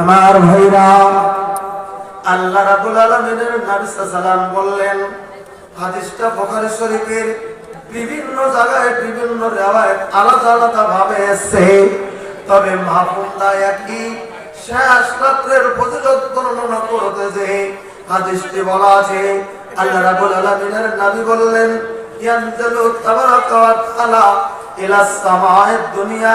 আমার ভাইরা, আল্লাহ রাবুল আলমিনের নবী সাল্লাম বললেন, হাদিসটা বুখারী শরীফের বিভিন্ন জায়গায় বিভিন্ন রেওয়ায়ত আলাদা আলাদা ভাবে এসেছে। তবে মাহফুন্দা একই। শেষ রাত্রের ফজিলত বর্ণনা করতে যে হাদিসটি বলা আছে, আল্লাহ রাবুল আলমিনের নবী বললেন, ইয়ানজালু তাবারাকা ওয়া তাআলা ইলা সামাa'id দুনিয়া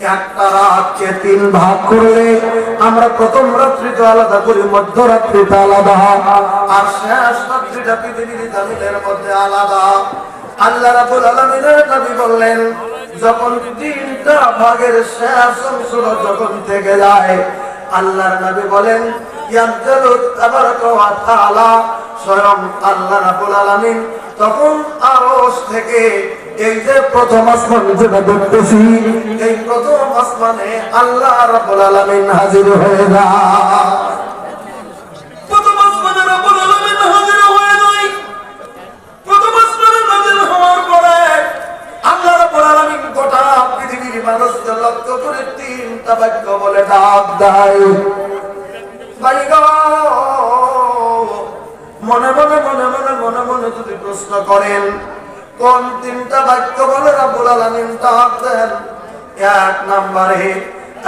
একটা রাতকে তিন ভাগ করলে আমরা প্রথম রাত্রিটা আলাদা করি মধ্যরাত্রিটা আলাদা। আর শেষ রাত্রিটা পৃথিবীর জমিনের মধ্যে আলাদা। আল্লাহ রাবুল আলমিনের নবী বললেন, যখন তিনটা ভাগের শেষ অংশ যখন থেকে যায়, আল্লাহর নবী বলেন স্বয়ং আল্লাহ রাব্বুল আলামিন তখন আরশ থেকে এই যে প্রথম আসমান যেটা দেখতেছি, এই প্রথম আসমানে আল্লাহ রাব্বুল আলামিন হাজির হয়ে যায়। প্রথম গোটা মনে মনে মনে মনে মনে মনে যদি প্রশ্ন করেন কোন তিনটা বাক্য বলে রাব্বুল আলামিন ডাক দেন? এক নম্বরে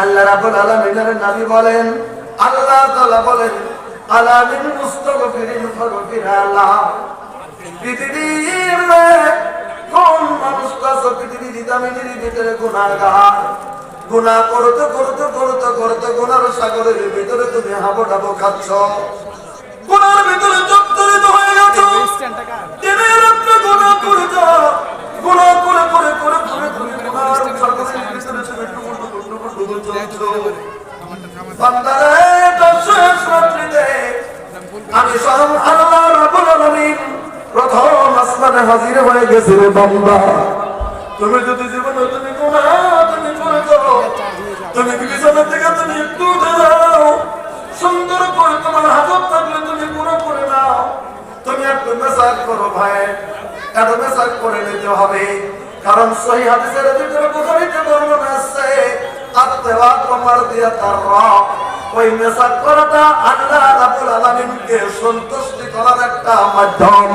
আল্লাহ রাব্বুল আলামিনের নবী বলেন, আল্লাহ তালা বলেন আলামিন মুস্তাগফিরিন ফাগফির আল্লাহ পৃথিবীর কোন ভিতরে গুণাগার গুণা করতে করতে করতে করতে গুণার সাগরের ভিতরে তুমি হাবো ডাবো খাচ্ছ। গুনার ভিতরে হয়ে গেছো। প্রথম আসমানে হাজির হয়ে গেছি রে তুমি যদি জীবনে তুমি তুমি বিবেচনা থেকে তুমি একটু উঠে যাও, সুন্দর করে তোমার হাজত থাকলে তুমি পুরো করে নাও। তুমি একটু মেসাজ করো ভাই। করে নিতে হবে? কারণ সহি হাদিসের ভিতরে বুখারীতে বর্ণনা আছে তোমার দিয়া তার রব। ওই মেসাজ করাটা আল্লাহ রাব্বুল আলামিনকে সন্তুষ্টি করার একটা মাধ্যম।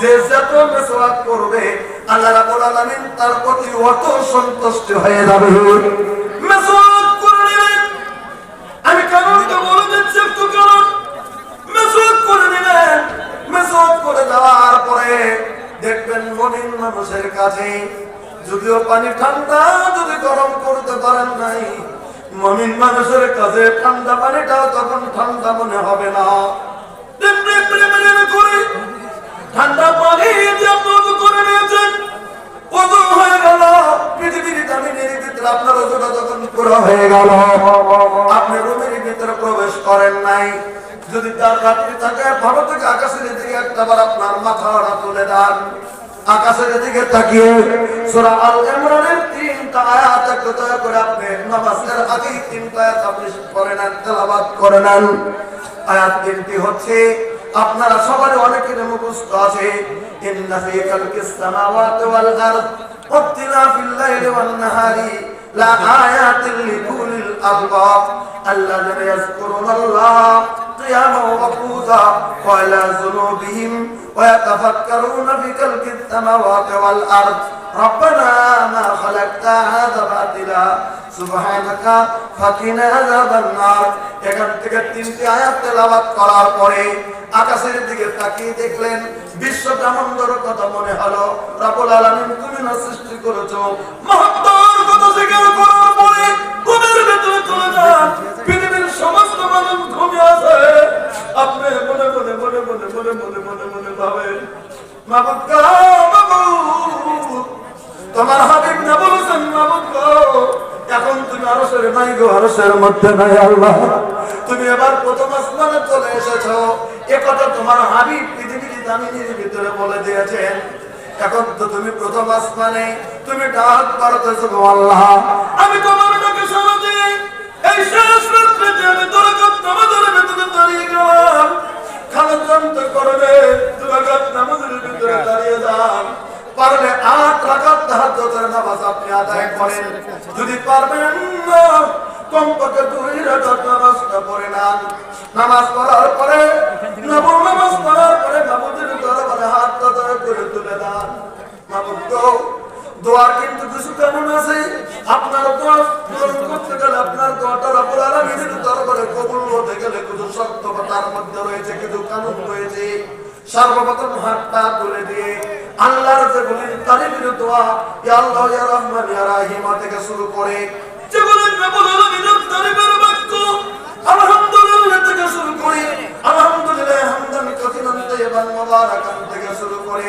যে যত মেসাজ করবে, আল্লাহ রাব্বুল আলামিন তার প্রতি অত সন্তুষ্ট হয়ে যাবে। দেখবেন মমিন মানুষের কাছে। যদিও পানি ঠান্ডা, যদি গরম করতে পারেন নাই, মমিন মানুষের কাছে ঠান্ডা পানিটা তখন ঠান্ডা মনে হবে না। ঠান্ডা পানি করে নিয়েছেন। হয়ে গেল ভিতরে আপনার ওজোটা তখন হয়ে গেল, আপনি রুমের ভিতরে প্রবেশ করেন নাই। যদি তার রাত্রি থাকে, ভালো থেকে আকাশের দিকে একটাবার আপনার মাথাটা তুলে দেন। আকাশের দিকে তাকিয়ে সূরা আল ইমরানের তিনটা আয়াত একটু করে আপনি নামাজের আগে তিনটা আয়াত আপনি পড়ে নেন নেন। আয়াত তিনটি হচ্ছে, আপনারা সবারই অনেকের মুখস্থ আছে, ইন্না ফি খালকিস সামাওয়াতি ওয়াল আরদ ওয়াক্তিলাফিল লাইলি ওয়ান নাহারি, লা আয়াতিন লিকুলিল আলবাব আল্লাযিনা ইয়াযকুরুনাল্লাহ। قياما وقعودا وعلى جنوبهم ويتفكرون في خلق السماوات والارض ربنا ما خلقت هذا باطلا سبحانك فقنا عذاب النار এখান থেকে তিনটি আয়াত তেলাওয়াত করার পরে আকাশের দিকে তাকিয়ে দেখলেন বিশ্ব ব্রহ্মাণ্ডের কথা মনে হলো রব্বুল আলামিন তুমি না সৃষ্টি করেছো মহত্তর কথা স্বীকার করার মনে মনে মনে মনে মাবুদ তোমার হাবিব না বলেছেন এখন তুমি আরশের নাই গো, আরশের মধ্যে নাই আল্লাহ। তুমি এবার প্রথম আসমানে চলে এসেছ, এ কথা তোমার হাবিব পৃথিবীর দামিনীর ভিতরে বলে দিয়েছেন এখন তো তুমি প্রথম আসমানে, তুমি ডাক পারতেছো গো আল্লাহ। আমি তোমার ডাকে সাড়া দিই, এই শেষ রাত্রিতে আমি তোর কাপ নামাজের ভিতরে দাঁড়িয়ে গেলাম। খাবার করবে তোমার নামাজের ভিতরে দাঁড়িয়ে যান। পারলে আট রাকাত তাহাজ্জুদের নামাজ আপনি আদায় করেন। যদি পারবেন না কমপক্ষে দুই রাকাত নামাজটা পড়ে নেন। নামাজ পড়ার পরে নবম নামাজ পড়ার পরে মাহমুদের দরবারে হাত দয়া করে তুলে দেন। তো দোয়া কিন্তু কিছু কেমন আছে। আপনার দোয়া পূরণ করতে গেলে আপনার দোয়াটা রব্বুল আলামিনের দরবারে কবুল হতে গেলে কিছু সত্যতা তার মধ্যে রয়েছে, কিছু কানুন রয়েছে। সর্বপ্রথম হাতটা তুলে দিয়ে আল্লাহর যে বলেন তারিফের দোয়া ইয়া আল্লাহ ইয়া রহমান ইয়া রাহিমা থেকে শুরু করে জীবনের রব্বুল আলামিনের তারিফের বাক্য আলহামদুলিল্লাহ থেকে শুরু করে, আলহামদুলিল্লাহ হামদান কাসিরান তাইয়িবান মুবারাকান থেকে শুরু করে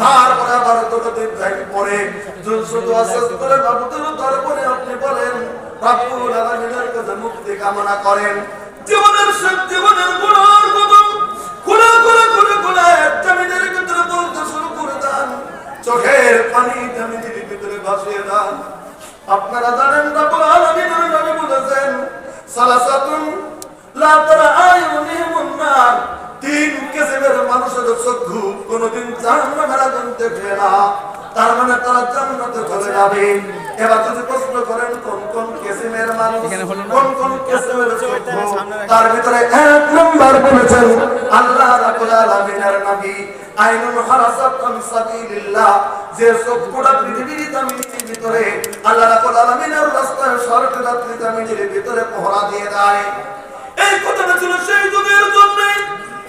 তারপরে তারপরে আপনি বলেন মুক্তি কামনা করেন। জীবনের জীবনের চোখের পানি জমিনের ভিতরে ভাসিয়ে দেন। আপনারা জানেন, রাব্বুল আলামিনের নবী বলেছেন, সালাসাতুন লা তারা আয়ুনিহিমুন নার। তিন কিসমের মানুষের চক্ষু কোনোদিন জাহান্নামের আগুন দেখবে না। তার মানে তারা জান্নাতে চলে যাবে। এবার যদি প্রশ্ন করেন কোন কোন কিসমের মানুষ কোন কোন কিসমের তার ভিতরে এক নম্বর বলেছেন আল্লাহ রাব্বুল আলামিনের নবী আইনুল হারাসাতান সাবিলিল্লাহ যে চক্ষুটা পৃথিবীর জমিনের ভিতরে আল্লাহ রাব্বুল আলামিনের রাস্তায় স্বর্গ রাত্রি জমিনের ভিতরে পহরা দিয়ে দেয়। এই কথাটা ছিল সেই যুগের জন্য।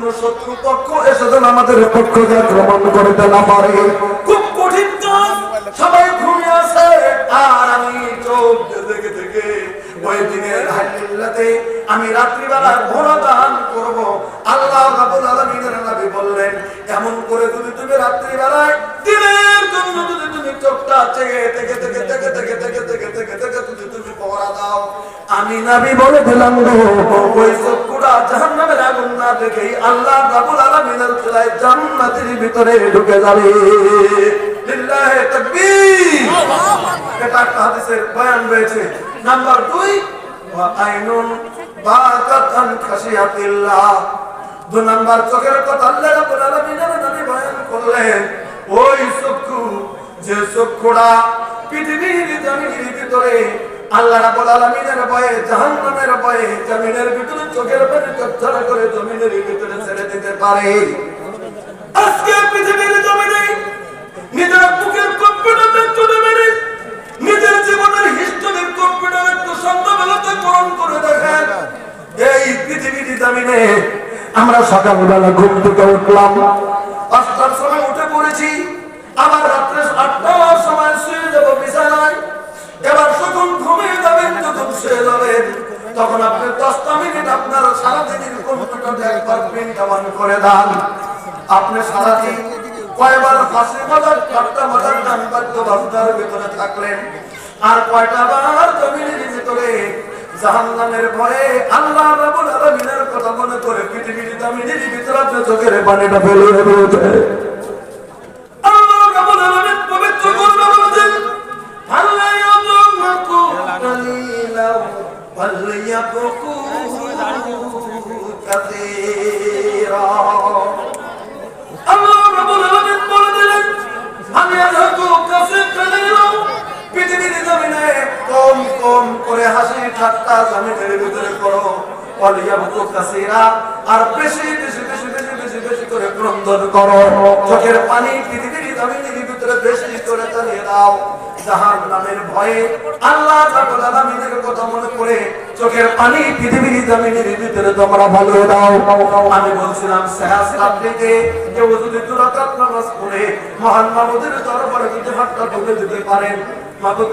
কোন শত্রু পক্ষ এসে যেন আমাদের পক্ষ দিয়ে আক্রমণ করতে না পারে। খুব কঠিন কাজ, সবাই ঘুমিয়ে আছে। আর আমি চোখ দেখে থেকে আমি রাত্রিবেলা ঘোড়া করব। আল্লাহ নবী বললেন, এমন করে যদি তুমি রাত্রিবেলায় দিনের জন্য তুমি চোখটা চেগে থেকে থেকে থেকে থেকে থেকে থেকে থেকে থেকে যদি তুমি পহরা দাও, আমি নবী বলে দিলাম ওই আগুন না দেখেই আল্লাহ রাব্বুল আলামিনের চুলায় জান্নাতের ভিতরে ঢুকে যাবে। কথা আল্লাহ রাব্বুল আলামিনের নবী বয়ান করলেন, ওই চক্ষু, যে চক্ষুটা পৃথিবীর জমিনের ভিতরে আল্লাহ আলামিনের ভয়ে, জাহান্নামের ভয়ে জমিনের ভিতরে চোখের পানি করে জমিনের ভিতরে ছেড়ে দিতে পারে। আজকে পৃথিবীর জমিনে নিজের বুকের কম্পিউটার চলে মেরে নিজের জীবনের করে দেখেন। এই পৃথিবীর জমিনে আমরা সকালবেলা ঘুম থেকে উঠলাম, পাঁচটার সময় উঠে পড়েছি, আবার রাত্রে আটটার সময় শুয়ে যাব তখন আপনি দশটা মিনিট আপনার সারাদিনের কম্পিউটারটা একবার করে দেন। আপনি সারাদিন কয়বার ফাঁসি মজার ঠাট্টা মজার গান বাদ্য বাজনার ভিতরে থাকলেন, আর কয়টা বার জমিনের ভিতরে জাহান্নামের ভয়ে আল্লাহ রাব্বুল আলামিনের কথা মনে করে পৃথিবীর জমিনের ভিতরে আপনি চোখের পানিটা ফেলে জমিনের ভিতরে করো কাসীরা আর বেশি বেশি বেশি বেশি বেশি বেশি করে ক্রন্দন করো। চোখের পানি পৃথিবীর জমিনের ভিতরে বেশি করে চালিয়ে দাও। জাহান নামের ভয়ে আল্লাহ কথা মনে করে চোখের পানি পৃথিবীর জমিনের ভিতরে তোমরা ভালো দাও। আমি বলছিলাম সেহাস রাত্রিতে কেউ যদি দুরাকাত নামাজ পড়ে, মহান মাহমুদের দরবারে যদি হাতটা তুলে দিতে পারেন। মাবুদ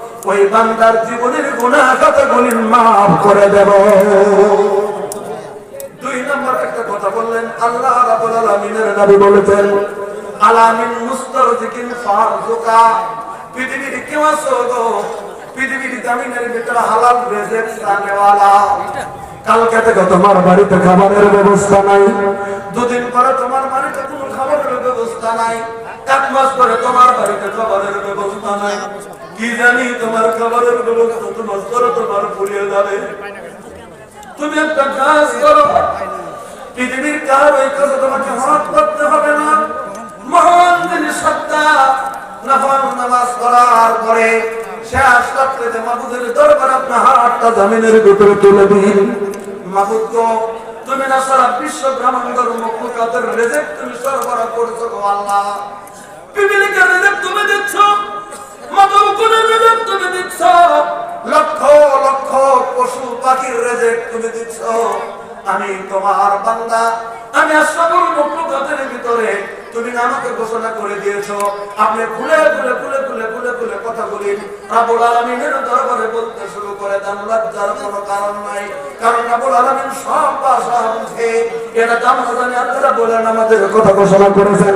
ওই বান্দার জীবনের গুনাহ কথাগুলি মাফ করে দেব। দুই নম্বর একটা কথা বললেন, আল্লাহ রাব্বুল আলামিনের নবী বলেছেন, আলামিন মুস্তারজিকিন ফারজুকা। পৃথিবীর কেউ আছো পৃথিবীর জমিনের ভিতরে হালাল রিজিক সানেওয়ালা কালকে থেকে তোমার বাড়িতে খাবারের ব্যবস্থা নাই। দুদিন পরে তোমার বাড়িতে কোনো খাবারের ব্যবস্থা নাই। এক মাস পরে তোমার বাড়িতে খাবারের ব্যবস্থা নাই। কি জানি তোমার খাবারের ব্যবস্থা তোমার করে তোমার পুড়িয়ে যাবে। তুমি একটা কাজ করো, পৃথিবীর কার ওই কাজে তোমাকে হাত করতে হবে না? মহান যিনি সত্তা, নফল নামাজ করার পরে শেষ রাত্রিতে মাবুদের দরবারে আপনার হাতটা জমিনের ভিতরে তুলে দিন। মাবুদ তুমি না সারা বিশ্ব ব্রহ্মাণ্ডের মুখলুকাতের রেজেক তুমি সরবরাহ করছ আল্লাহ। বিবিলিকে আমি তোমার বান্দা। আমি আর সকল মকলুকাতের ভিতরে। তুমি আমাকে ঘোষণা করে দিয়েছ। আপনি খুলে খুলে খুলে খুলে খুলে খুলে কথা বলি বলেন আমাদের কথা ঘোষণা করেছেন।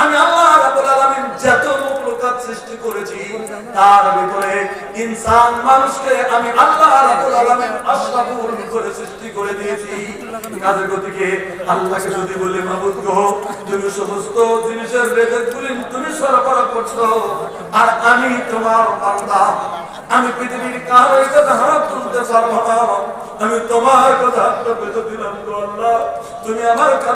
আমি আল্লাহ রাব্বুল আলামিন যত মখলুকাত সৃষ্টি করেছি, তার ভিতরে ইনসান মানুষকে আমি আল্লাহ রাব্বুল আলামিন আশরাফুল করে সৃষ্টি করে দিয়েছি। কাজের গতিকে আল্লাহকে যদি মাবুদ গো, তুমি সমস্ত জিনিসের তুমি সরবরাহ করছ, আর আমি তোমার বান্দা। আমি পৃথিবীর কারও কথা হাত তুলতে পারব না। আমি তোমার কথা পেতে দিলাম গো আল্লাহ। তুমি আমার